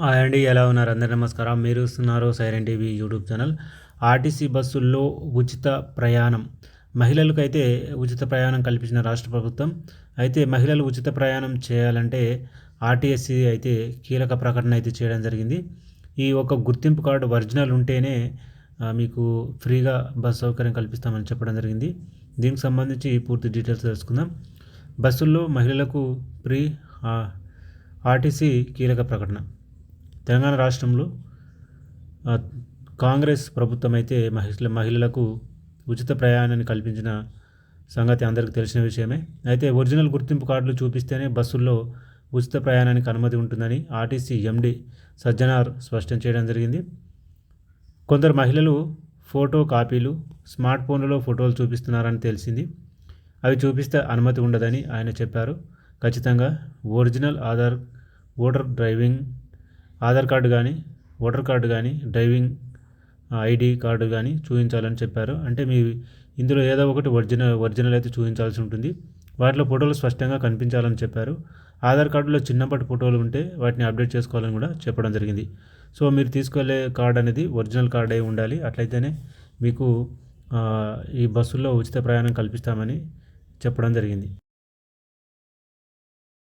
Hi అండి ఎలా ఉన్నారు? అందరు నమస్కారం. మీరు ఇస్తున్నారు siren TV YouTube channel. RTC బస్సుల్లో ఉచిత ప్రయాణం. మహిళలకైతే ఉచిత ప్రయాణం కల్పించిన రాష్ట్ర ప్రభుత్వం. అయితే మహిళలు ఉచిత ప్రయాణం చేయాలంటే ఆర్టీఎస్సీ అయితే కీలక ప్రకటన అయితే చేయడం జరిగింది. ఈ ఒక గుర్తింపు కార్డు ఒరిజినల్ ఉంటేనే మీకు ఫ్రీగా బస్ సౌకర్యం కల్పిస్తామని చెప్పడం జరిగింది. దీనికి సంబంధించి పూర్తి డీటెయిల్స్ తెలుసుకుందాం. బస్సుల్లో మహిళలకు ఫ్రీ ఆర్టీసీ కీలక ప్రకటన. తెలంగాణ రాష్ట్రంలో కాంగ్రెస్ ప్రభుత్వం అయితే మహిళ మహిళలకు ఉచిత ప్రయాణాన్ని కల్పించిన సంగతి అందరికీ తెలిసిన విషయమే. అయితే ఒరిజినల్ గుర్తింపు కార్డులు చూపిస్తేనే బస్సుల్లో ఉచిత ప్రయాణానికి అనుమతి ఉంటుందని ఆర్టీసీ ఎండీ సజ్జనార్ స్పష్టం చేయడం జరిగింది. కొందరు మహిళలు ఫోటో కాపీలు స్మార్ట్ ఫోన్లలో ఫోటోలు చూపిస్తున్నారని తెలిసింది. అవి చూపిస్తే అనుమతి ఉండదని ఆయన చెప్పారు. ఖచ్చితంగా original Aadhaar voter driving Aadhaar card కానీ ఓటర్ కార్డు కానీ డ్రైవింగ్ ఐడి కార్డు కానీ చూపించాలని చెప్పారు. అంటే మీ ఇందులో ఏదో ఒకటి ఒరిజినల్ ఒరిజినల్ అయితే చూపించాల్సి ఉంటుంది. వాటిలో ఫోటోలు స్పష్టంగా కనిపించాలని చెప్పారు. ఆధార్ కార్డులో చిన్నపాటి ఫోటోలు ఉంటే వాటిని అప్డేట్ చేసుకోవాలని కూడా చెప్పడం జరిగింది. సో మీరు తీసుకెళ్ళే కార్డు అనేది ఒరిజినల్ కార్డ్ అయి ఉండాలి. అట్లయితేనే మీకు ఈ బస్సుల్లో ఉచిత ప్రయాణం కల్పిస్తామని చెప్పడం జరిగింది.